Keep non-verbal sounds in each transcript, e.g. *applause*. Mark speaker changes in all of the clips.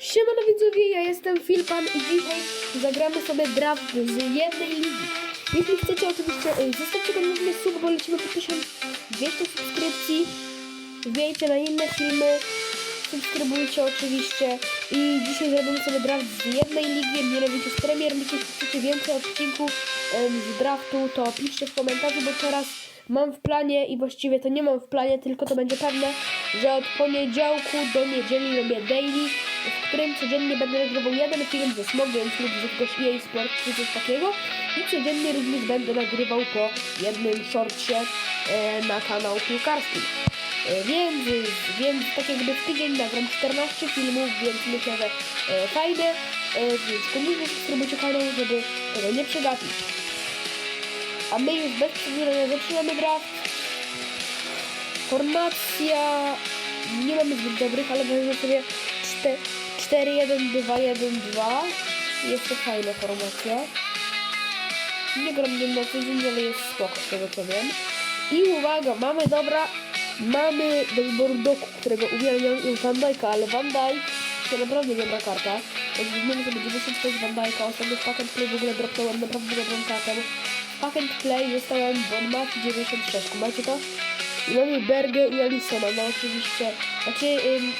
Speaker 1: Siemano widzowie, ja jestem Filpan i dzisiaj zagramy sobie draft z jednej ligi. Jeśli chcecie oczywiście, y, zostawcie mnie sub, bo lecimy po 1200 subskrypcji. Wbijajcie na inne filmy, subskrybujcie oczywiście. I dzisiaj zrobimy sobie draft z jednej ligi, mianowicie z Premier League. Jeśli chcecie więcej odcinków z draftu, to piszcie w komentarzu, bo teraz mam w planie i właściwie to nie mam w planie, tylko to będzie pewne, że od poniedziałku do niedzieli robię daily, w którym codziennie będę nagrywał jeden film ze Smogiem lub z jakiegoś EA Sport czy coś takiego i codziennie również będę nagrywał po jednym shortcie e, na kanał piłkarski. E, Więc, więc tak jakby w tydzień nagram 14 filmów, więc myślę, że e, fajne. E, więc koniecznie subskrybujcie kanał, żeby tego nie przegapić. A my już bez przedłużenia zaczynamy draft. Formacja nie mamy zbyt dobrych, ale weźmy sobie 4-1-2-1-2. Jest to fajna formacja. Nie gram na co dzień, ale jest spoko z tego co wiem. I uwaga, mamy dobra, mamy do wyboru doku, którego uwielbiam i Van Dijk'a, ale Van Dijk to naprawdę dobra karta. Jak weźmiemy sobie 96 Van Dijk'a, Pack and Play w ogóle dropnąłem naprawdę dobrą kartę. Pack and Play dostałem Bon Mati 96, macie to? Mamy Bergę i Alisona, no oczywiście, znaczy ym,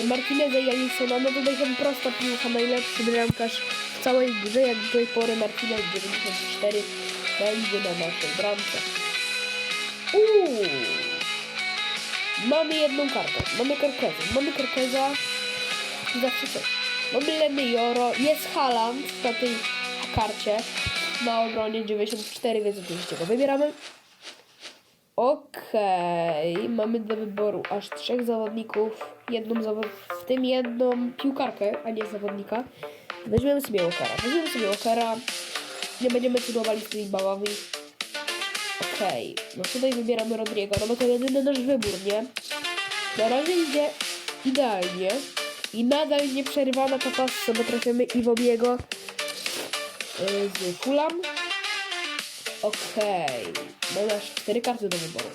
Speaker 1: y, Martineza i Alisona, no tutaj są prosta piłka, najlepszy bramkarz w całej grze, jak do tej pory Martinez 94 będzie na naszej bramce. Uuu! Mamy jedną kartę, mamy Karkeza, mamy Karkeza, zawsze coś. Mamy Lemy Joro, jest Haaland na tej karcie, na obronie 94, więc oczywiście go wybieramy. Okej, mamy do wyboru aż trzech zawodników, jedną zawod... w tym jedną piłkarkę, a nie zawodnika. Weźmiemy sobie Walkera, weźmiemy sobie Walkera, nie będziemy cudowali z tymi bałami. Okej, no tutaj wybieramy Rodrigo, no bo to jedyny nasz wybór, nie? Na razie idzie idealnie i nadal nie przerywana ta pasa, bo trafimy yy, z Fulham. Okej, mamy aż cztery karty do wyboru.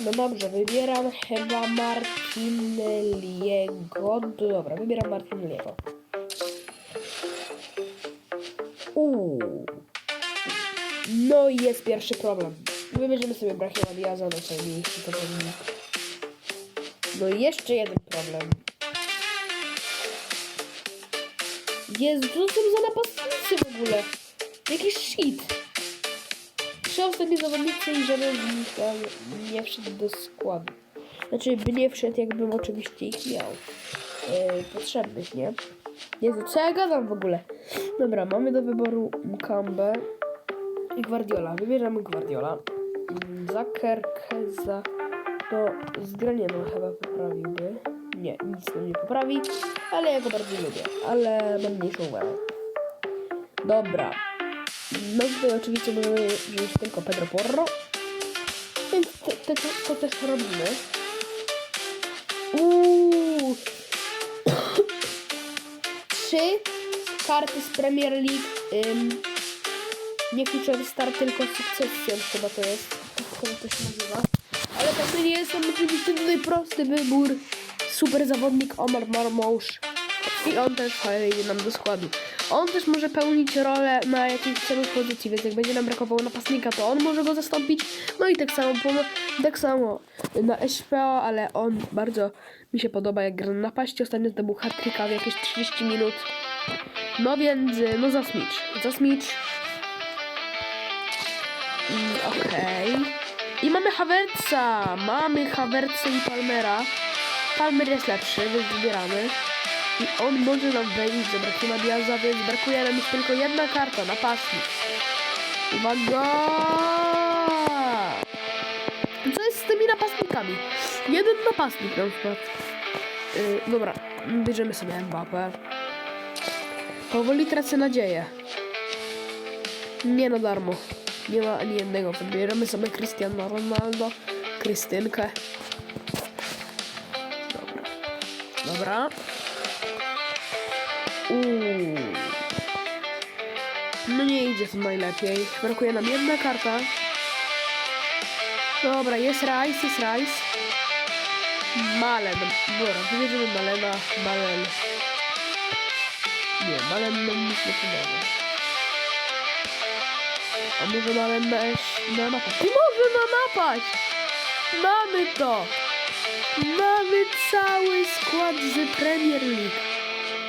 Speaker 1: No dobrze, wybieram chyba Martinelliego. Dobra, wybieram Martinelliego. Uuu. No i jest pierwszy problem. Wybierzemy sobie Brahima Diaza na miejsce zawodnik. No i jeszcze jeden problem. Jezu, co to za napastnicy w ogóle? Jakiś shit. Trzy ostatnie zawodnicy i żaden z nich nie wszedł do składu. Znaczy, by nie wszedł, jakbym oczywiście ich miał. Yy, potrzebnych, nie? Jezu, co ja gadam w ogóle? Dobra, mamy do wyboru Mkambę i Guardiola. Wybierzemy Guardiola. Mm, Za. To zgranieno chyba poprawiłby. Nie, nic nam nie poprawi, ale ja go bardzo lubię. Ale mam mniejszą uwagę. Dobra. No tutaj oczywiście możemy wziąć tylko Pedro Porro. Więc te, te, to, to też robimy. Uuu. *coughs* Trzy karty z Premier League. Ym, nie Future Star, tylko Succession chyba to jest. Chyba to się nazywa. Ale tak to nie jest tam oczywiście tutaj prosty wybór. Super zawodnik Omar Marmousz. I on też wejdzie nam do składu. On też może pełnić rolę na jakiejś celu pozycji, więc jak będzie nam brakowało napastnika, to on może go zastąpić. No i tak samo, tak samo na SPO, ale on bardzo mi się podoba jak gra na napaści. Ostatnio zdobył hat w jakieś 30 minut. No więc, no zasmicz. Zasmicz. Okej. I mamy Havertza. Mamy Havertza i Palmera. Palmer jest lepszy, więc wybieramy. I on może nam wejść za Brahima Diaza, więc brakuje nam już tylko jedna karta, napastnik. Uwaga! Co jest z tymi napastnikami? Jeden napastnik na przykład. Yy, dobra, bierzemy sobie Mbappé. Powoli tracę nadzieję. Nie na darmo. Nie ma ani jednego. Wybieramy sobie Cristiano Ronaldo, Krystynkę. Dobra. Uuu. No nie idzie to najlepiej. Brakuje nam jedna karta. Dobra, jest Rice, jest Rice. Malen. Dobra, wybierzemy Malena. Malen. Nie, Malen nam nic nie pomoże. A może Malen na, na napaść? Może na napaść! Mamy to! Mamy cały skład z Premier League.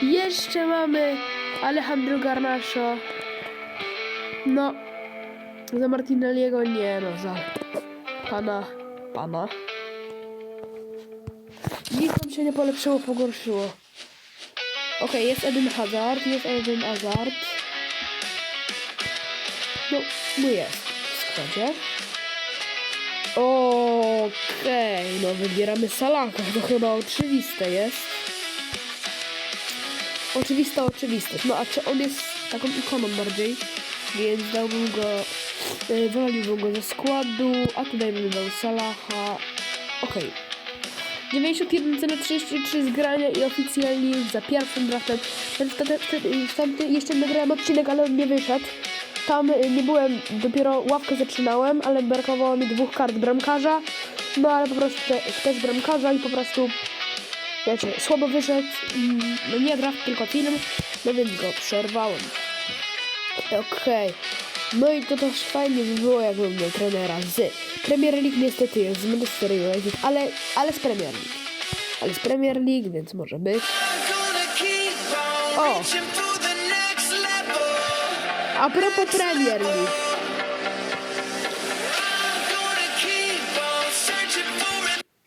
Speaker 1: Jeszcze mamy Alejandro Garnacho. No, za Martinelliego nie no, za pana, pana. Nic nam się nie polepszyło, pogorszyło. Okej, jest Eden Hazard, jest Eden Hazard. No, no jest w składzie. Okej, no wybieramy Salaka, to chyba oczywiste jest. Oczywista oczywistość. No a czy on jest taką ikoną bardziej? Więc dałbym go, yy, wywaliłbym go ze składu, a tutaj bym dał Salaha. Okej. 91,33 zgrania i oficjalnie za pierwszym draftem. Wtedy jeszcze nagrałem odcinek, ale on nie wyszedł. Tam y, nie byłem, dopiero ławkę zaczynałem, ale brakowało mi dwóch kart bramkarza. No ale po prostu te, też bramkarza i po prostu, wiecie, słabo wyszedł. No nie draft, tylko film, no więc go przerwałem. Okej. No i to też fajnie by było, jakbym miał trenera z Premier League niestety jest z Manchester United, ale, ale z Premier League. Ale z Premier League, więc może być. A propos Premier League.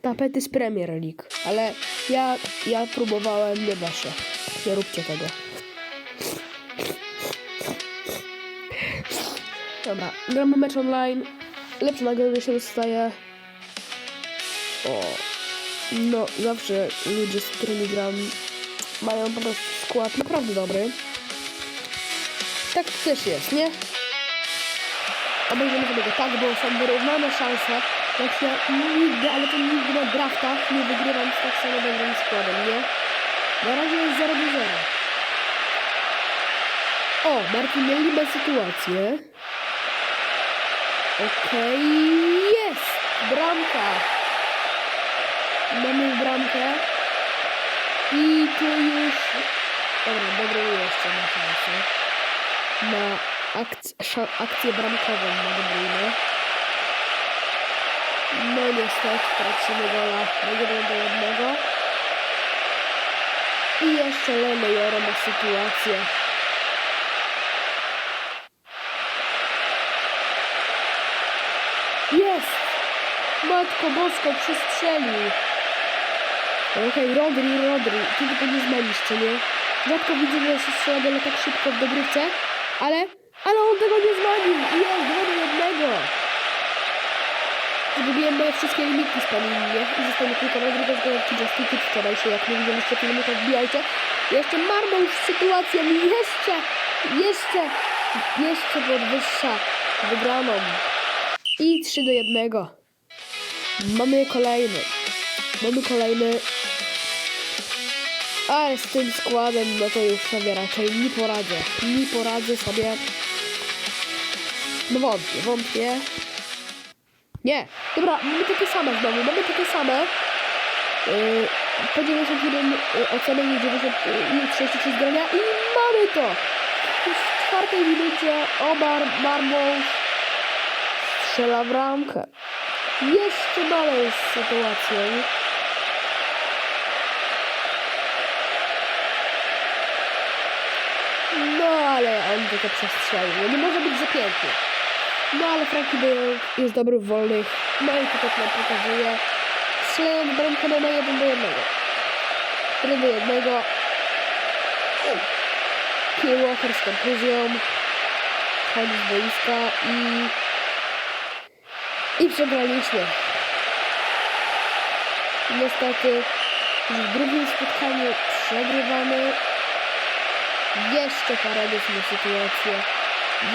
Speaker 1: Tapety z Premier League. Ale ja, ja próbowałem, nie się. Nie róbcie tego. Dobra, gramy mecz online. Lepsze nagrody się dostaje. O. No, zawsze ludzie, z którymi gram, mają po prostu skład naprawdę dobry. Tak też jest, nie? Obejrzymy sobie go tak, bo są wyrównane szanse. Jak ja nigdy, ale to nigdy na draftach nie wygrywam z tak samo dobrym składem, nie? Na razie jest 0 do 0. O, Martinelli ma sytuację. Okej, jest! Bramka! Mamy bramkę. I tu już... Dobra, dobra, jeszcze ma szansę. Na akc akcję bramkową na Dobrynę. No niestety, tracimy gola na 1 do 1. I jeszcze Leno Joro ma sytuację. Jest! Matko Bosko przestrzelił. Okej, Rodri, Rodri. Ty tylko nie co nie? Rzadko widzę, że się strzela gole tak szybko w dogrywce, ale, ale on tego nie zmienił. I dwa do jednego. Zgubiłem moje wszystkie limity z Panini i zostanie tylko na drugą zgodowki Justicy wczorajszej. Jak nie widzieliście filmu, to wbijajcie. Jeszcze Marmo już sytuacją. Jeszcze, jeszcze, jeszcze podwyższa wygraną. I 3 do 1. Mamy kolejny. Mamy kolejny. Ale z tym składem, no to już sobie raczej nie poradzę. Nie poradzę sobie. No wątpię, wątpię. Nie. Dobra, mamy takie same znowu. Mamy takie same. Yy, po 91 yy, oceny i 90 i 33 zgrania i mamy to. W czwartej minucie Omar Marmousz strzela w ramkę. Jeszcze dalej z sytuacją. No ale on tylko przestrzelił. No nie może być za pięknie. No ale Frankie de Jong jest dobry w wolnych. No i to tak nam pokazuje. Strzelając bramkę na 1 do 1. 1 do 1. Key Walker z kontuzją. Z boiska i... I przegraliśmy. Niestety w drugim spotkaniu przegrywamy. Jeszcze paradoksalną sytuację.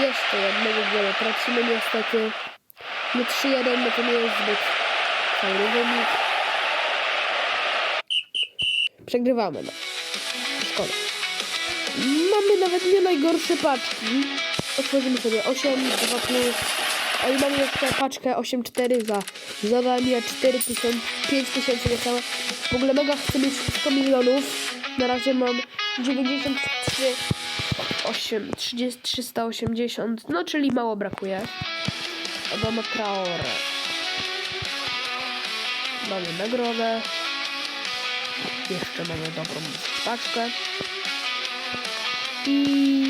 Speaker 1: Jeszcze jednego gola tracimy niestety. Nie 3-1, no to nie jest zbyt fajny wynik. Przegrywamy, no. Szkoda. Mamy nawet nie najgorsze paczki. Otworzymy sobie 8, 2 plus. Oj, mamy jeszcze paczkę 8.4 za zadanie 4000, 5000 niecałe. W ogóle mega chcę mieć 100 milionów. Na razie mam 93, 8, 30, 380, no czyli mało brakuje. Adama Traore. Mamy nagrodę. Jeszcze mamy dobrą paczkę. I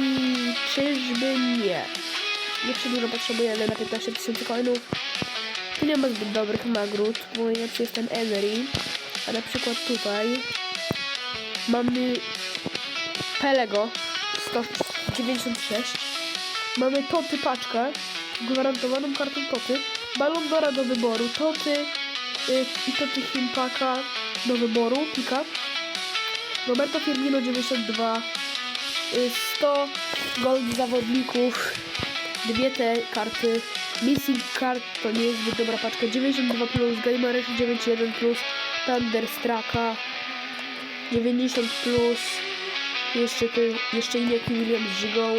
Speaker 1: czyżby nie? Jeszcze dużo potrzebujemy na 15 tysięcy coinów. Tu nie ma zbyt dobrych nagród, bo jest ten Emery. A na przykład tutaj mamy Pelego 196. Mamy Toty paczkę, gwarantowaną kartą Toty. Balon Dora do wyboru, Toty y, i Toty Himpaka do wyboru, pika. Roberto Firmino 92. y, 100 gold zawodników. Dwie te karty. Missing card to nie jest zbyt dobra paczka. 92 plus, Gameresh 91 plus, Thunder Straka 90 plus. Jeszcze, ty, jeszcze Ineki Williams Żygą.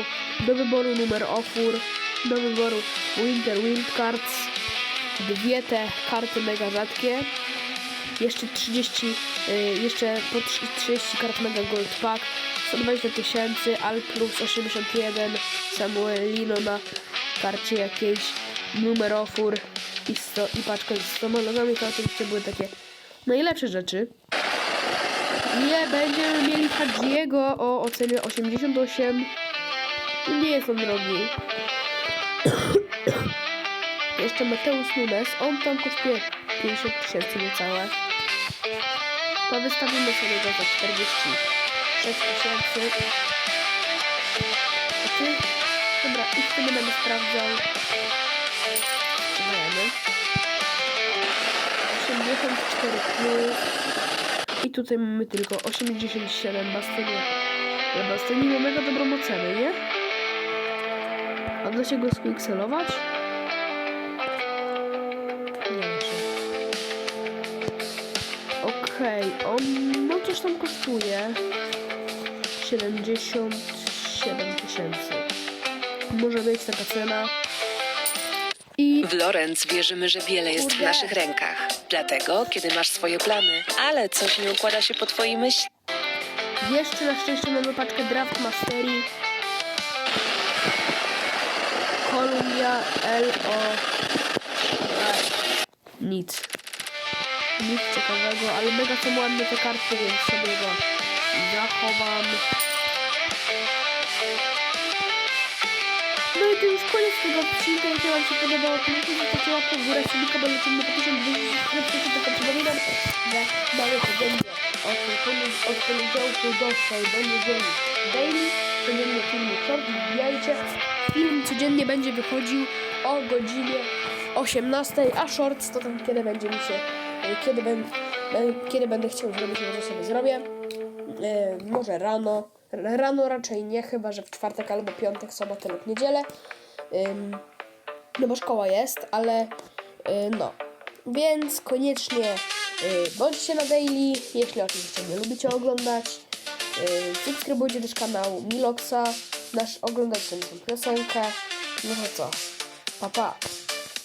Speaker 1: Do wyboru numer Ofur. Do wyboru Winter Wild Cards. Dwie te karty mega rzadkie. Jeszcze 30, y, jeszcze po trzy- 30 kart Mega Gold Pack. 120 tysięcy, Al plus 81, Samuelino na karcie jakiejś, numer ofur i, 100, i paczka z 100 logami. To oczywiście były takie najlepsze rzeczy. Nie, będziemy mieli Hadziego o ocenie 88. Nie jest on drogi. *coughs* Jeszcze Mateusz Nunes, on tam kosztuje 50 tysięcy niecałe. To wystawimy sobie go za 46 tysięcy. A? Dobra, i w tym będę sprawdzał. Sprzedajemy. 84 plus. I tutaj mamy tylko 87 Bastonio. Ale Bastonio ma mega dobrą ocenę, nie? A da się go spinkselować? Nie wiem. Okej, on no coś tam kosztuje 77 tysięcy. Może być taka cena. I
Speaker 2: W Lorenz wierzymy, że wiele jest w
Speaker 1: Kurde.
Speaker 2: naszych rękach. Dlatego, kiedy masz swoje plany, ale coś nie układa się po twojej myśli,
Speaker 1: jeszcze na szczęście mamy paczkę Draft Mastery. Columbia LO. Nic. Nic ciekawego, ale mega są ładne te karty, więc sobie go zachowam. Tego odcinka. Jeśli Wam się podobało, to możecie zostawić łapkę w górę, subika, bo lecimy po 1200 subskrypcji. Tylko przypominam, że daję codziennie od, ponu- od poniedziałku do niedzieli daily, codziennie filmy short, wbijajcie. Film codziennie będzie wychodził o godzinie 18, a shorts to tam kiedy będzie mi się, e, kiedy, ben, kiedy będę chciał zrobić, może sobie zrobię. E, może rano. Rano raczej nie, chyba że w czwartek albo piątek, sobotę lub niedzielę. No bo szkoła jest, ale y, no. Więc koniecznie y, bądźcie na daily, jeśli oczywiście nie lubicie oglądać. Y, subskrybujcie też kanał Miloxa, nasz oglądać sobie tę piosenkę. No to co? Pa pa!